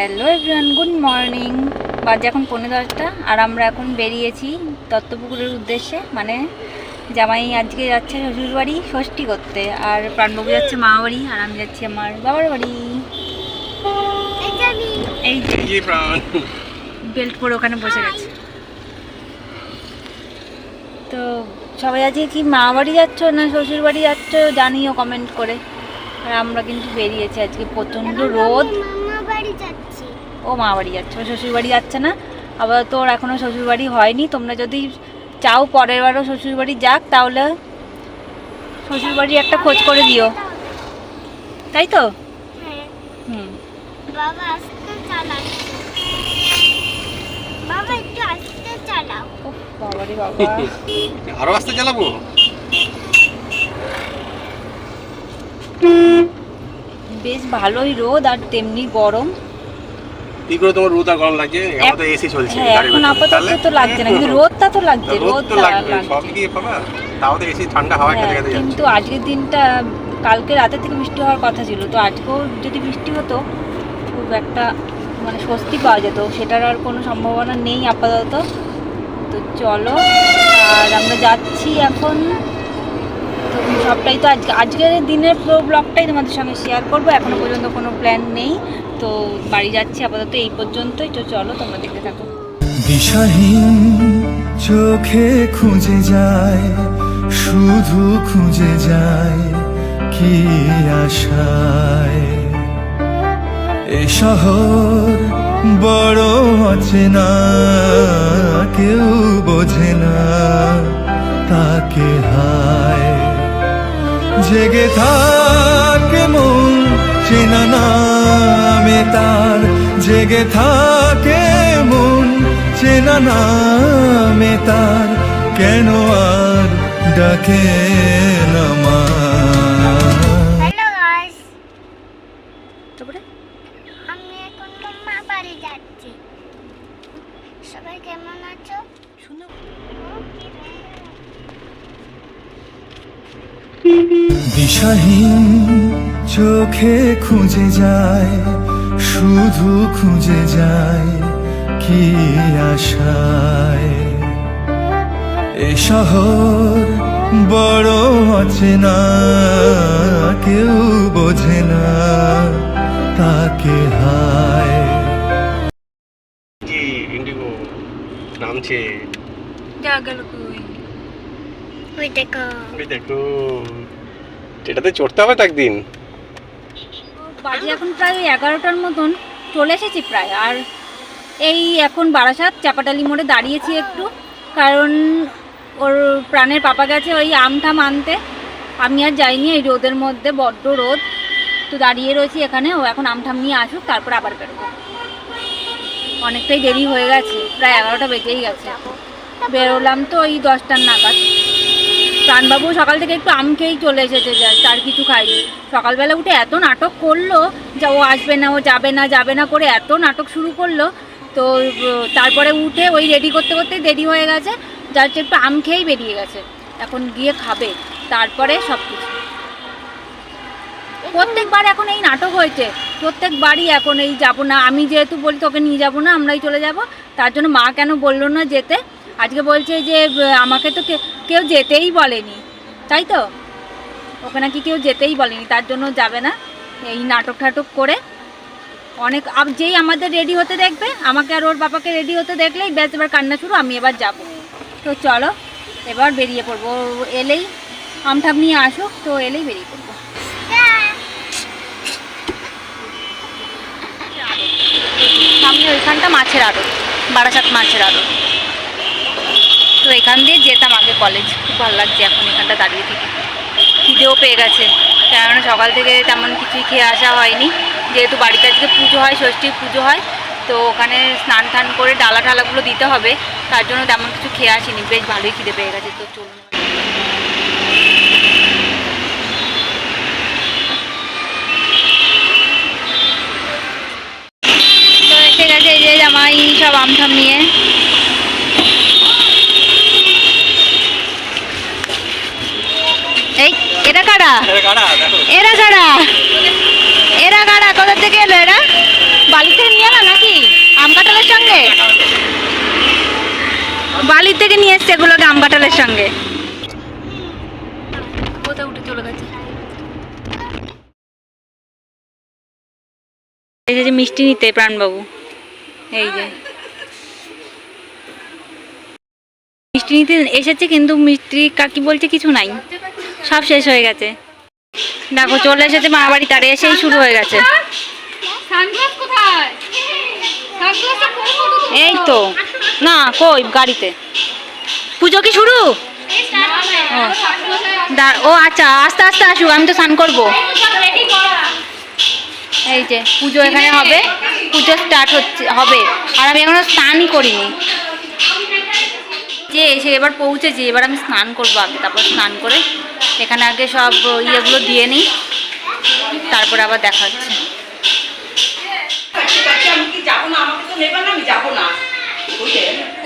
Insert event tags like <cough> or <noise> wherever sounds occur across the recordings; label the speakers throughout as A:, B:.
A: Hello everyone good morning. বাজে এখন পনেরো দশটা আর আমরা এখন বেরিয়েছি দত্তপুকুরের উদ্দেশ্যে মানে জামাই আজকে যাচ্ছে শ্বশুর বাড়ি ষষ্ঠী করতে আর প্রাণবাবু যাচ্ছে মা বাড়ি আর আমি যাচ্ছি আমার বাবার বাড়ি। এই যে বেল্ট পরে ওখানে বসে গেছে। তো সবাই আজকে কি মা বাড়ি যাচ্ছ না শ্বশুর বাড়ি যাচ্ছ জানিও কমেন্ট করে। আর আমরা কিন্তু বেরিয়েছি আজকে প্রচণ্ড রোদ।
B: বাড়ি যাচ্ছি।
A: ও মা বাড়ি যাচ্ছে ও শ্বশুর বাড়ি যাচ্ছে না। আবার তোর এখনও শ্বশুর বাড়ি হয়নি। তোমরা যদি চাও পরের বারও শ্বশুর বাড়ি যাক তাহলে শ্বশুর বাড়ি একটা খোঁজ করে দিও। তাই তো?
B: হ্যাঁ
A: হুম।
B: বাবা আস্তে চালাচ্ছে বাবা একটু আস্তে চালাও।
A: ও বাবারে বাবা। <laughs>
C: আরও আসতে চালাবো?
A: বেশ ভালোই রোদ আর তেমনি গরম।
C: কি করে তোমার রোদ আর গরম লাগছে? আমার তো এসি চলছে
A: হ্যাঁ এখন আপাতত তো লাগছে না কিন্তু রোদটা তো লাগছে
C: রোদ তো
A: রোদটা
C: লাগবে সব কি পাবা। তাও তো এসি ঠান্ডা হাওয়া খেতে
A: হ্যাঁ,
C: খেতে
A: কিন্তু আজকের দিনটা কালকে রাতে থেকে বৃষ্টি হওয়ার কথা ছিল তো আজকেও যদি বৃষ্টি হতো খুব একটা মানে স্বস্তি পাওয়া যেত। সেটার আর কোনো সম্ভাবনা নেই আপাতত। তো চলো আর আমরা যাচ্ছি এখন। তো সবটাই তো আজকে আজকের দিনের পুরো ব্লগটাই তোমাদের সঙ্গে শেয়ার করব। এখনও পর্যন্ত কোনো প্ল্যান নেই। তো বাড়ি যাচ্ছি আপাতত এই পর্যন্তই, তো চলো তোমরা দেখতে থাকো।
D: দিশাহীন চোখে খুঁজে যায়, শুধু খুঁজে যায় কি আশায়। এ শহর বড় অচেনা, কেউ বোঝে না তাকে হায়। জেগে থাকে মন চেনা নামে তার জেগে থাকে মন চেনা নামে তার কেন আর ডাকে না মা?
B: হ্যালো গাইস
A: তারপরে?
B: আমি এখন মামা বাড়ি যাচ্ছি। সবাই কেমন আছো?
A: শুনো।
D: দিশাহীন চোখে খুঁজে যায় শুধু খুঁজে যায় কি আশায়। এ শহর বড় অচেনা কেউ বোঝে না তাকে হায়।
C: ইন্ডিগো নামছে
A: যা গেল
B: ওই দেখো
C: ওই দেখো এটাতে চড়তে হবে তো একদিন?
A: বাজে এখন প্রায় এগারোটার মতন। চলে এসেছি প্রায়। আর এই এখন বারাসাত, চাপাটালি মোড়ে দাঁড়িয়েছি একটু। কারণ ওর প্রাণের পাপা গেছে ওই আমঠাম আনতে। আমি আর যাইনি, এই রোদের মধ্যে, বড্ড রোদ। তো দাঁড়িয়ে রয়েছি এখানে। ও এখন আমঠাম নিয়ে আসুক, তারপর আবার বেরোবো। অনেকটাই দেরি হয়ে গেছে। প্রায় এগারোটা বেজেই গেছে। বেরোলাম তো ওই দশটার নাগাদ। প্রাণবাবু সকাল থেকে একটু আম খেয়েই চলে এসেছে, জাস্ট আর কিছু খাইনি সকালবেলা উঠে এত নাটক করল যে ও আসবে না, ও যাবে না যাবে না করে এত নাটক শুরু করল। তো, তারপরে উঠে ওই রেডি করতে করতে দেরি হয়ে গেছে হচ্ছে একটু আম খেয়েই বেরিয়ে গেছে। এখন গিয়ে খাবে, তারপরে সব কিছু প্রত্যেকবার এখন এই নাটক হয়েছে, প্রত্যেকবারই এখন এই যাব না, আমি যেহেতু বলি তোকে নিয়ে যাব না, আমরাই চলে যাব, তার জন্য মা কেন বলল না যেতে? আজকে বলছে যে, আমাকে তো কেউ যেতেই বলেনি, তাই তো? ওকে নাকি কেউ যেতেই বলেনি, তার জন্য যাবে না এই নাটক টাটক করে? অনেক যেই আমাদের রেডি হতে দেখবে, আমাকে আর ওর বাবাকে রেডি হতে দেখলেই ব্যাস, এবার কান্না শুরু, আমি এবার যাব। তো চলো, এবার বেরিয়ে পড়ব। এলেই আমঠাম নিয়ে আসুক, তো এলেই বেরিয়ে পড়ব। সামনে ওইখানটা মাছের আড়ত, বারাসাত মাছের আড়ত। তো এখান দিয়ে যেতাম আগে কলেজ খুব ভালো লাগছে এখন এখানটা দাঁড়িয়ে থেকে। খিদেও পেয়ে গেছে। কেননা সকাল থেকে তেমন কিছুই খেয়ে আসা হয়নি। যেহেতু বাড়িতে আজকে পুজো হয়, ষষ্ঠীর পুজো হয়, তো ওখানে স্নান টান করে ডালা ঢালাগুলো দিতে হবে। তার জন্য তেমন কিছু খেয়ে আসিনি। বেশ ভালোই খিদে পেয়ে গেছে। তো চলুন। জামাই সব আমঠাম নিয়ে। এরা কারা? এরা কারা? এরা কারা? কোথা থেকে এলো এরা? বালি থেকে নিয়ে এলা নাকি? আম কাঁঠালের সঙ্গে? বালির থেকে নিয়ে এসছে এগুলোকে আম কাঁঠালের সঙ্গে। এই যে মিষ্টি নিতে প্রাণবাবু। এই যে। মিষ্টি নিতে এসেছে কিন্তু মিষ্টি কাকি বলছে কিছু নাই। সব শেষ হয়ে গেছে। দেখো চলে এসেছে মা বাড়ি তারে এসেই শুরু হয়ে গেছে। এই তো। না কই গাড়িতে। পুজো কি শুরু? ও আচ্ছা আস্তে আস্তে আসুক আমি তো স্নান করব। এই যে পুজো এখানে হবে। পুজো স্টার্ট হচ্ছে হবে। আর আমি এখনও স্নানই করিনি। যে এসে এবার পৌঁছেছি এবার আমি স্নান করব আগে তারপর স্নান করে এখানে আগে সব ইয়েগুলো দিয়ে নিই, তারপরে আবার দেখা হচ্ছে।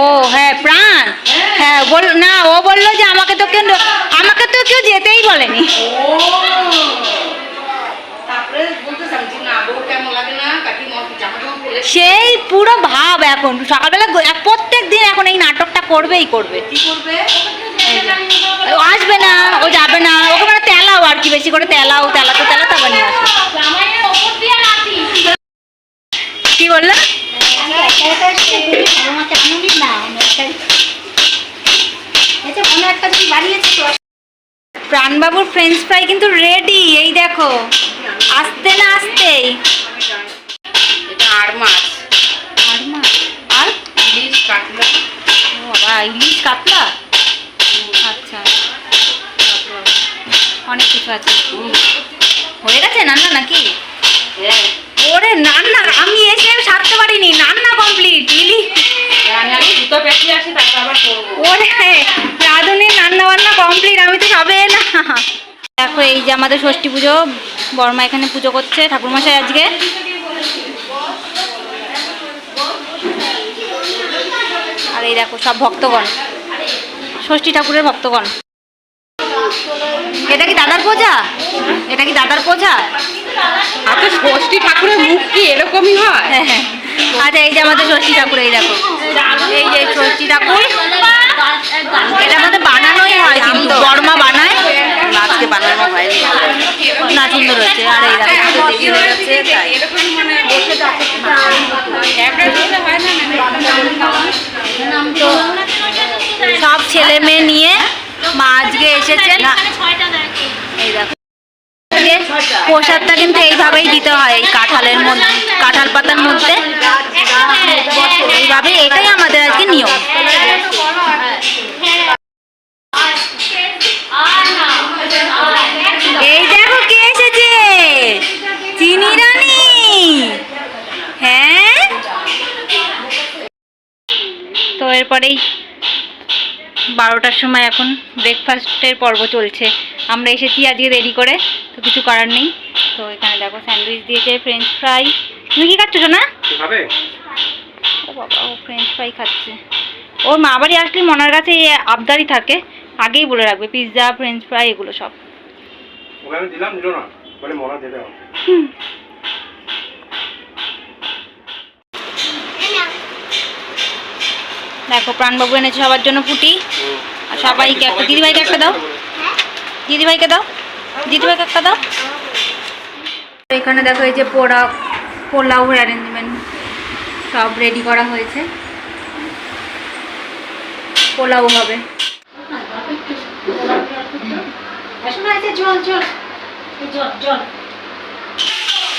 A: ও হ্যাঁ প্রাণ। হ্যাঁ বল, না, ও বলল যে আমাকে তো কেউ আমাকে তো কেউ যেতেই বলেনি। সেই পুরো ভাব এখন। সকালবেলা প্রত্যেক দিন এখন এই নাটকটা করবেই করবে।
E: কি করবে?
A: ও আসবে না ও যাবে না। ওকে মানে তেলাও আর কি বেশি করে তেলাও তেলাতে তেলাতে আবার নিয়ে আসবে কি বলল? প্রাণবাবুর ফ্রেঞ্চ ফ্রাই কিন্তু রেডি এই দেখো। আসতে না আসতেই।
E: আর মাছ।
A: আর মা আর?
E: ইলিশ কাতলা।
A: ও বাবা ইলিশ কাতলা? আচ্ছা। অনেক কিছু আছে। হয়ে গেছে রান্না নাকি?
E: হ্যাঁ
A: ওরে রান্না আমি এসে সারতে পারিনি। রান্না কমপ্লিট ইলি ওরে রাঁধুনি রান্না বান্না কমপ্লিট আমি তো সবে না। দেখো, এই যে আমাদের ষষ্ঠী পুজো, বর্মা এখানে পুজো করছে ঠাকুরমশাই আজকে। আর এই দেখো, সব ভক্তগণ। ষষ্ঠী ঠাকুরের ভক্তগণ। এটা কি দাদার পূজা? এটা কি দাদার পূজা?
E: আচ্ছা ষষ্ঠী ঠাকুরের মুখ কি এরকমই হয়?
A: হ্যাঁ হ্যাঁ। আচ্ছা এই যে আমাদের ষষ্ঠী ঠাকুর এই দেখো। এই যে ষষ্ঠী ঠাকুর এটা আমাদের বানানোই হয় কিন্তু। এসেছেন? এই দেখো। যে প্রসাদটা কিন্তু এইভাবেই দিতে হয় এই কাঁঠালের মধ্যে কাঁঠাল পাতার মধ্যে। এইভাবে এটাই আমাদের আজকে নিয়ম। এই দেখো কে এসেছে? চিনি রানী। হ্যাঁ? তো এরপরেই বারোটার সময় এখন ব্রেকফাস্টের পর্ব চলছে। আমরা এসেছি আজকে দেরি করে তো কিছু করার নেই। তো এখানে দেখো স্যান্ডউইচ দিয়েছে ফ্রেঞ্চ ফ্রাই তুমি কি খাচ্ছ না ও বাবা ও ফ্রেঞ্চ ফ্রাই খাচ্ছে। ওর মা বাড়ি আসলে মনার কাছে এই আবদারি থাকে। আগেই বলে রাখবে পিৎজা ফ্রেঞ্চ ফ্রাই এগুলো সব।
C: আমি দিলাম নিল না। বলে দেবে আমাকে।
A: দেখো প্রাণবাবু এনেছে সবার জন্য পুটি। আর সবাইকে একটা। দিদিভাইকে একটা দাও। দিদিভাইকে দাও। দিদিভাইকে একটা দাও। এখানে দেখো এই যে পোড়া পোলাও অ্যারেঞ্জমেন্ট সব রেডি করা হয়েছে। পোলাও হবে।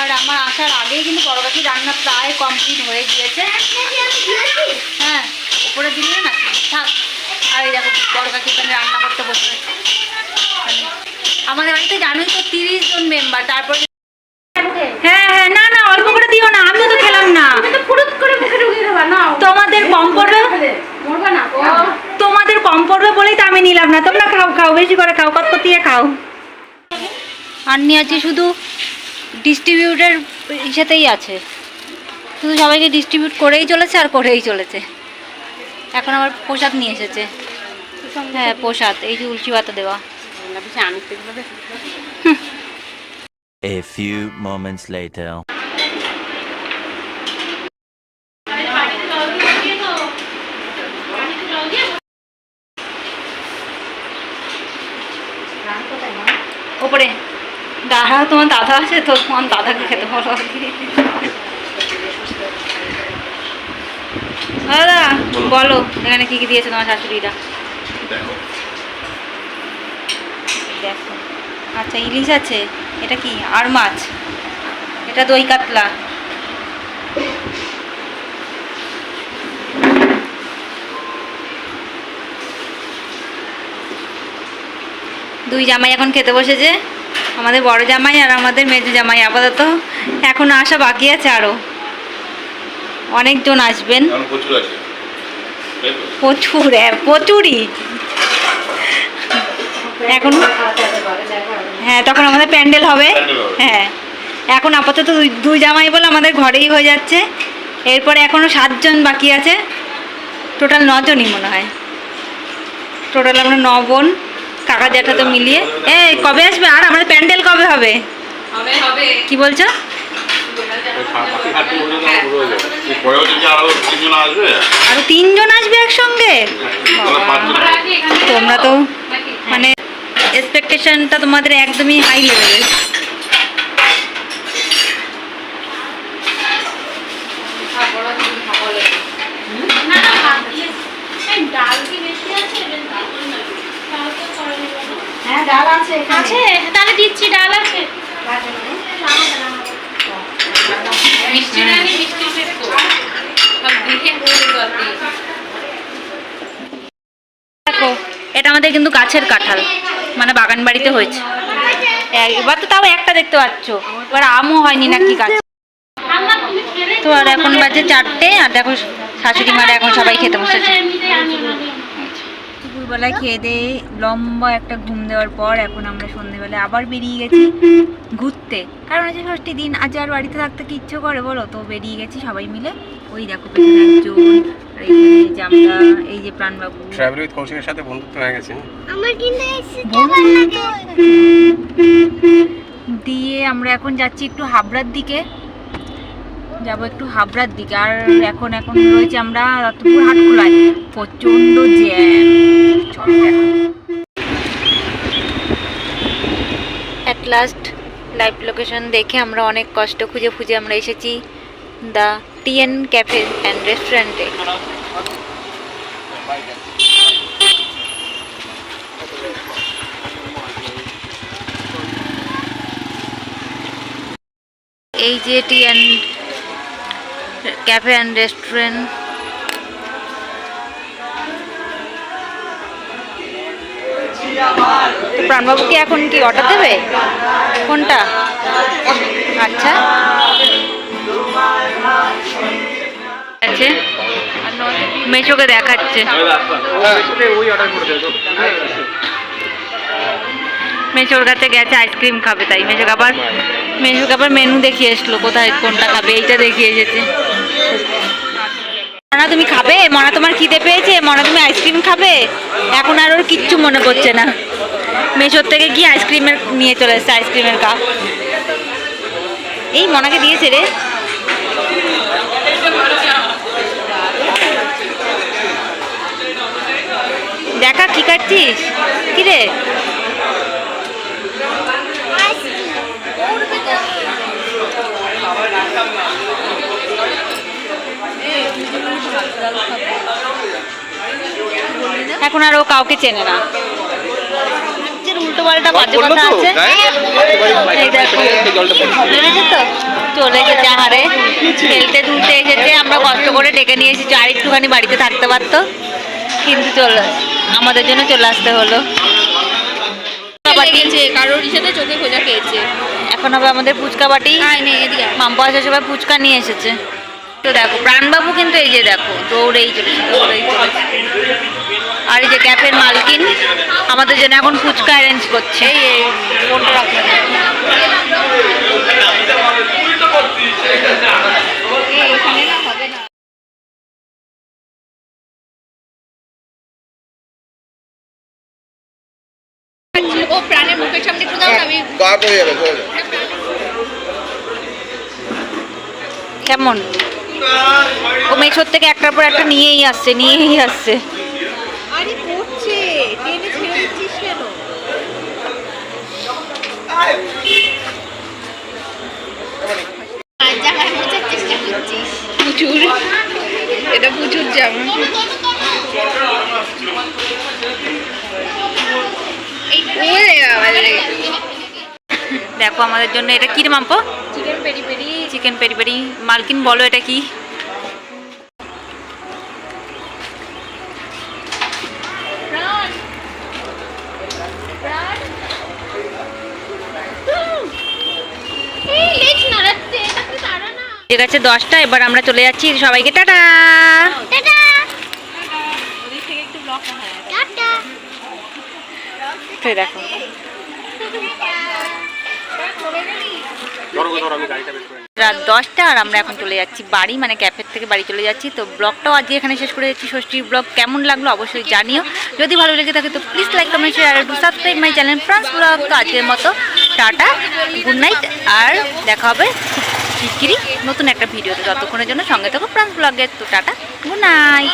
A: আর আমার আসার আগেই কিন্তু বড়গাছি রান্না প্রায় কমপ্লিট হয়ে গিয়েছে। হ্যাঁ। উপরে দিলে না থাক। আর এই দেখো বড় কাকি এখানে রান্না করতে বসে আমাদের বাড়িতে জানোই তো তিরিশ জন মেম্বার তারপর হ্যাঁ হ্যাঁ না না অল্প করে দিও না আমিও তো খেলাম না। তোমাদের কম পড়বে? তোমাদের কম পড়বে বলেই তো আমি নিলাম না। তোমরা খাও খাও বেশি করে খাও কত দিয়ে খাও আর নিয়ে আছে শুধু ডিস্ট্রিবিউটের আছে। শুধু সবাইকে ডিস্ট্রিবিউট করেই চলেছে আর করেই চলেছে। এখন আবার প্রসাদ নিয়ে এসেছে। হ্যাঁ প্রসাদ এই যে উলচি পাতা দেওয়া।
F: A few moments later.
A: ওপরে দাদা তোমার দাদা আছে তো তোমার দাদাকে খেতে ভালো লাগে দাদা বলো এখানে কি কি দিয়েছে তোমার শাশুড়িরা? দেখো। আচ্ছা ইলিশ আছে এটা কি? আর মাছ? এটা দই কাতলা। দুই জামাই এখন খেতে বসেছে আমাদের বড় জামাই আর আমাদের মেজো জামাই আপাতত এখন আসা বাকি আছে আরও অনেকজন আসবেন।
G: প্রচুর
A: হ্যাঁ, প্রচুরই। এখন হ্যাঁ তখন আমাদের প্যান্ডেল হবে। হ্যাঁ এখন আপাতত দুই জামাই বলে আমাদের ঘরেই হয়ে যাচ্ছে। এরপরে এখনও সাতজন বাকি আছে। টোটাল নজনই মনে হয়। টোটাল আমরা ন বোন কাকা জ্যাঠা তো মিলিয়ে এ কবে আসবে? আর আমাদের প্যান্ডেল কবে হবে?
E: হবে হবে।
A: কি বলছো?
G: পরেও যদি আরও তিনজন আসবে
A: আরও তিনজন আসবে একসঙ্গে? তোমরা তো মানে এক্সপেকটেশনটা তোমাদের একদমই হাই লেভেলের। হ্যাঁ ডাল আছে
E: আছে? তাহলে দিচ্ছি ডাল আছে মিষ্টি না নিয়ে মিষ্টি সেদ্ধ সব দিয়ে পুরো জল দিয়ে
A: দেখো, এটা আমাদের কিন্তু গাছের কাঁঠাল মানে বাগান বাড়িতে হয়েছে এবার তো তাও একটা দেখতে পাচ্ছ, এবার আমও হয়নি নাকি গাছ। তো আর এখন বাজে চারটে, আর দেখো শাশুড়ি মারা এখন সবাই খেতে বসেছে। দুপুরবেলায় খেয়ে দিয়ে লম্বা একটা ঘুম দেওয়ার পর এখন আমরা সন্ধেবেলায় আবার বেরিয়ে গেছি ঘুরতে। কারণ হচ্ছে ষষ্ঠী দিন, আজ আর বাড়িতে থাকতে কি ইচ্ছে করে বলো? তো বেরিয়ে গেছি সবাই মিলে। ওই দেখো একজন আর এইখানে যে আমরা এই যে প্রাণবাবু
C: ট্রাভেল উইথ কৌশিকের সাথে বন্ধুত্ব হয়ে গেছে।
B: আমার কিন্তু এই সিটটা ভালো লাগে।
A: দিয়ে আমরা এখন যাচ্ছি একটু হাবড়ার দিকে। যাব একটু হাবড়ার দিকে। আর এখন এখন রয়েছে আমরা রতপুর হাটখোলায় প্রচণ্ড জ্যাম। চলো অ্যাট লাস্ট লাইভ লোকেশন দেখে আমরা অনেক কষ্ট খুঁজে খুঁজে আমরা এসেছি। দ্য টিএন ক্যাফে অ্যান্ড রেস্টুরেন্টে। এই যে টিএন ক্যাফে অ্যান্ড রেস্টুরেন্ট। তো প্রাণবাবু কি এখন কি অর্ডার দেবে? কোনটা? আচ্ছা। মেশোকে দেখাচ্ছে। মেশোর কাছে গেছে, আইসক্রিম খাবে তাই। মেশোকে আবার মেশোকে আবার মেনু দেখিয়ে এসলো, কোথায় কোনটা খাবে, এইটা দেখিয়ে এসেছে। মনা, তুমি খাবে? মনা, তোমার খিদে পেয়েছে? মনা, তুমি আইসক্রিম খাবে? এখন আর ওর কিচ্ছু মনে পড়ছে না। মেশোর থেকে গিয়ে আইসক্রিমের নিয়ে চলে এসছে, আইসক্রিমের কাপ। এই মনাকে দিয়েছে রে দেখা কি কাটছিস? কি রে? এখন আর ও কাউকে চেনে না। উল্টো পাল্টা বাজে কথা আছে। চলে আহারে খেলতে এসেছে আমরা কষ্ট করে ডেকে নিয়ে এসেছি আর একটুখানি বাড়িতে থাকতে পারতো? কিন্তু চলে আমাদের জন্য চলে আসতে হলো।
E: কারোর সাথে চোখে খোঁজা খেয়েছে
A: এখন হবে আমাদের ফুচকা বাটি। মাম্পা আসে সবাই ফুচকা নিয়ে এসেছে। তো দেখো প্রাণবাবু কিন্তু এই যে দেখো দৌড়েই চলেছে দৌড়েই চলেছে। আর এই যে ক্যাফের মালকিন আমাদের জন্য এখন ফুচকা অ্যারেঞ্জ করছে। এই ফোনটা রাখবেন
E: ও
A: কেমন? ও মেশোর থেকে একটার পর একটা নিয়েই আসছে নিয়েই আসছে।
E: এটা প্রচুর জামা ওরে বাবা রে।
A: দেখো আমাদের জন্য এটা কি মাম্পো?
E: Chicken peri peri
A: chicken peri peri মালকিন বলো এটা কি? ঠিক আছে দশটা এবার আমরা চলে যাচ্ছি। সবাইকে টাটা। দেখো। রাত দশটা আর আমরা এখন চলে যাচ্ছি বাড়ি মানে ক্যাফের থেকে বাড়ি চলে যাচ্ছি। তো ব্লগটাও আজকে এখানে শেষ করে যাচ্ছি ষষ্ঠীর ব্লগ কেমন লাগল অবশ্যই জানিও। যদি ভালো লেগে থাকে তো please like comment share R subscribe my channel France blog তো আজকের মতো টাটা গুড নাইট আর দেখা হবে শিগগিরই নতুন একটা ভিডিওতে। ততক্ষণের জন্য সঙ্গে থাকো ফ্রান্স ব্লগের তো টাটা গুড নাইট